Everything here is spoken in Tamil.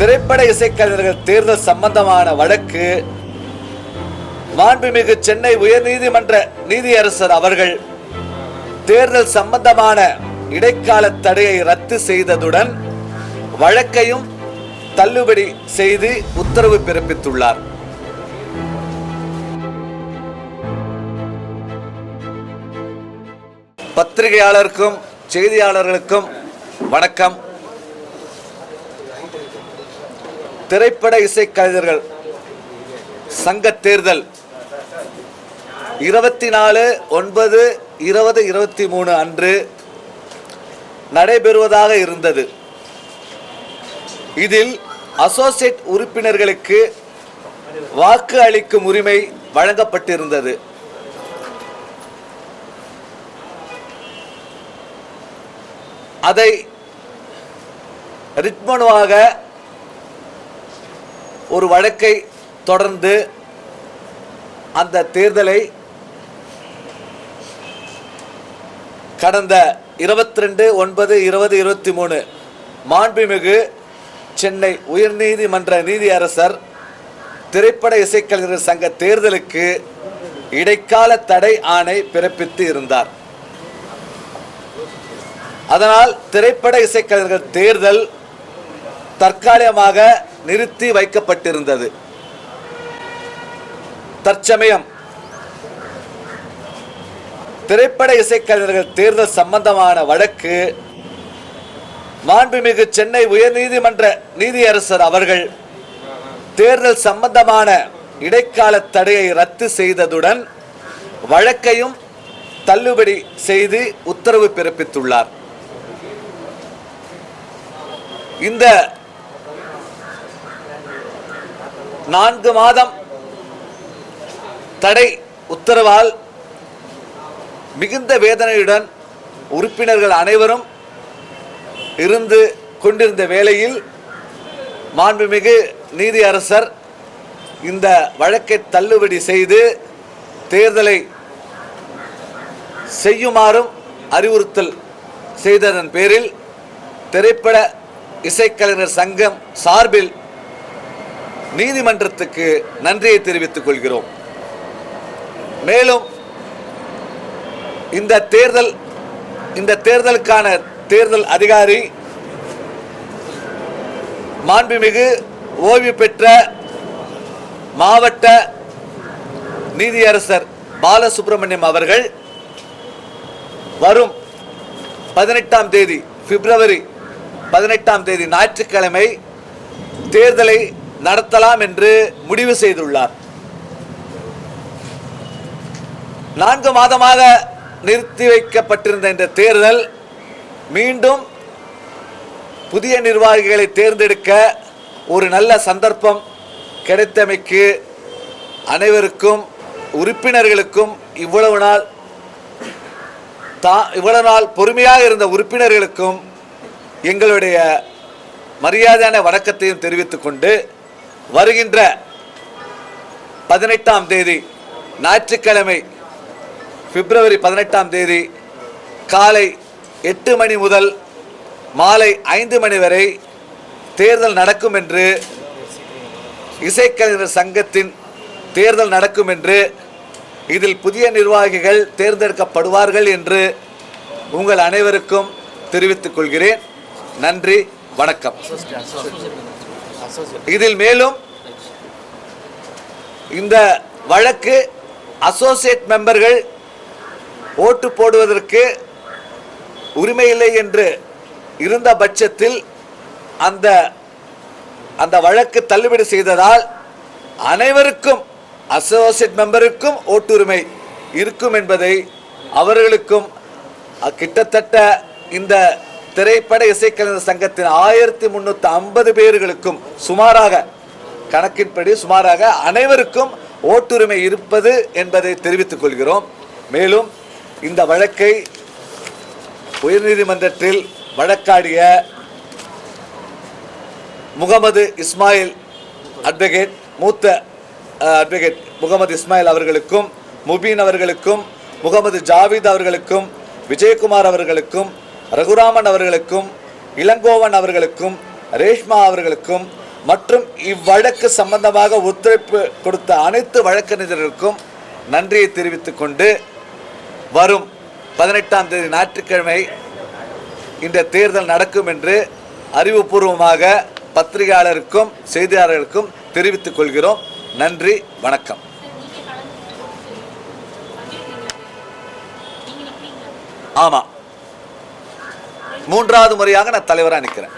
திரைப்பட இசைக்கலைஞர்கள் தேர்தல் சம்பந்தமான வழக்கு மாண்புமிகு சென்னை உயர்நீதிமன்ற நீதியரசர் அவர்கள் தேர்தல் சம்பந்தமான இடைக்கால தடையை ரத்து செய்ததுடன் வழக்கையும் தள்ளுபடி செய்து உத்தரவு பிறப்பித்துள்ளார். பத்திரிகையாளருக்கும் செய்தியாளர்களுக்கும் வணக்கம். திரைப்பட இசைக்கலைஞர்கள் சங்க தேர்தல். இருபத்தி நாலு ஒன்பது இருபது இருபத்தி மூணு அன்று நடைபெறுவதாக இருந்தது. இதில் அசோசியேட் உறுப்பினர்களுக்கு வாக்கு அளிக்கும் உரிமை வழங்கப்பட்டிருந்தது. அதை ரிட்மனுவாக ஒரு வழக்கை தொடர்ந்து அந்த தேர்தலை கடந்த இருபத்தி ரெண்டு ஒன்பது இருபது இருபத்தி மூணு மாண்புமிகு சென்னை உயர்நீதிமன்ற நீதியரசர் திரைப்பட இசைக்கலைஞர் சங்க தேர்தலுக்கு இடைக்கால தடை ஆணை பிறப்பித்து இருந்தார். அதனால் திரைப்பட இசைக்கலைஞர்கள் தேர்தல் தற்காலிகமாக நிறுத்தி வைக்கப்பட்டிருந்தது. தற்சமயம் திரைப்பட இசைக்கலைஞர்கள் தேர்தல் சம்பந்தமான வழக்கு மாண்புமிகு சென்னை உயர்நீதிமன்ற நீதியரசர் அவர்கள் தேர்தல் சம்பந்தமான இடைக்கால தடையை ரத்து செய்ததுடன் வழக்கையும் தள்ளுபடி செய்து உத்தரவு பிறப்பித்துள்ளார். இந்த நான்கு மாதம் தடை உத்தரவால் மிகுந்த வேதனையுடன் உறுப்பினர்கள் அனைவரும் இருந்து கொண்டிருந்த வேளையில் மாண்புமிகு நீதியரசர் இந்த வழக்கை தள்ளுபடி செய்து தேர்தலை செய்யுமாறும் அறிவுறுத்தல் செய்ததன் பேரில் திரைப்பட இசைக்கலைஞர் சங்கம் சார்பில் நீதிமன்றத்துக்கு நன்றியை தெரிவித்துக் கொள்கிறோம். மேலும் இந்த தேர்தல் இந்த தேர்தலுக்கான தேர்தல் அதிகாரி மாண்புமிகு ஓய்வு பெற்ற மாவட்ட நீதியரசர் பாலசுப்ரமணியம் அவர்கள் வரும் பதினெட்டாம் தேதி பிப்ரவரி பதினெட்டாம் தேதி ஞாயிற்றுக்கிழமை தேர்தலை நடத்தலாம் என்று முடிவு செய்துள்ளார். நான்கு மாதமாக நிறுத்தி வைக்கப்பட்டிருந்த இந்த தேர்தல் மீண்டும் புதிய நிர்வாகிகளை தேர்ந்தெடுக்க ஒரு நல்ல சந்தர்ப்பம் கிடைத்தமைக்கு அனைவருக்கும் உறுப்பினர்களுக்கும் இவ்வளவு நாள் தா இவ்வளவு நாள் பொறுமையாக இருந்த உறுப்பினர்களுக்கும் எங்களுடைய மரியாதையான வணக்கத்தையும் தெரிவித்துக்கொண்டு வருகின்ற பதினெட்டாம் தேதி ஞாயிற்றுக்கிழமை பிப்ரவரி பதினெட்டாம் தேதி காலை எட்டு மணி முதல் மாலை ஐந்து மணி வரை தேர்தல் நடக்கும் என்று இசைக்கலைஞர் சங்கத்தின் தேர்தல் நடக்கும் என்று இதில் புதிய நிர்வாகிகள் தேர்ந்தெடுக்கப்படுவார்கள் என்று உங்கள் அனைவருக்கும் தெரிவித்துக் கொள்கிறேன். நன்றி வணக்கம். இதில் மேலும் இந்த வழக்கு அசோசியேட் மெம்பர்கள் ஓட்டு போடுவதற்கு உரிமை இல்லை என்று இருந்த பட்சத்தில் அந்த அந்த வழக்கு தள்ளுபடி செய்ததால் அனைவருக்கும் அசோசியேட் மெம்பருக்கும் ஓட்டுரிமை இருக்கும் என்பதை அவர்களுக்கும் கிட்டத்தட்ட இந்த திரைப்பட இசைக்கலைஞர் சங்கத்தின் ஆயிரத்தி முன்னூத்தி ஐம்பது பேர்களுக்கும் சுமாராக கணக்கின்படி சுமாராக அனைவருக்கும் ஓட்டுரிமை இருப்பது என்பதை தெரிவித்துக் கொள்கிறோம். மேலும் இந்த வழக்கை உயர்நீதிமன்றத்தில் வழக்காடிய முகமது இஸ்மாயில் அட்வொகேட் மூத்த அட்வொகேட் முகமது இஸ்மாயில் அவர்களுக்கும் முபீன் அவர்களுக்கும் முகமது ஜாவித் அவர்களுக்கும் விஜயகுமார் அவர்களுக்கும் ரகுராமன் அவர்களுக்கும் இளங்கோவன் அவர்களுக்கும் ரேஷ்மா அவர்களுக்கும் மற்றும் இவ்வழக்கு சம்பந்தமாக ஒத்துழைப்பு கொடுத்த அனைத்து வழக்கறிஞர்களுக்கும் நன்றியை தெரிவித்துக் கொண்டு வரும் பதினெட்டாம் தேதி ஞாயிற்றுக்கிழமை இந்த தேர்தல் நடக்கும் என்று அறிவுபூர்வமாக பத்திரிகையாளருக்கும் செய்தியாளர்களுக்கும் தெரிவித்துக் கொள்கிறோம். நன்றி வணக்கம். ஆமாம் மூன்றாவது முறையாக நான் தலைவராக நிற்கிறேன்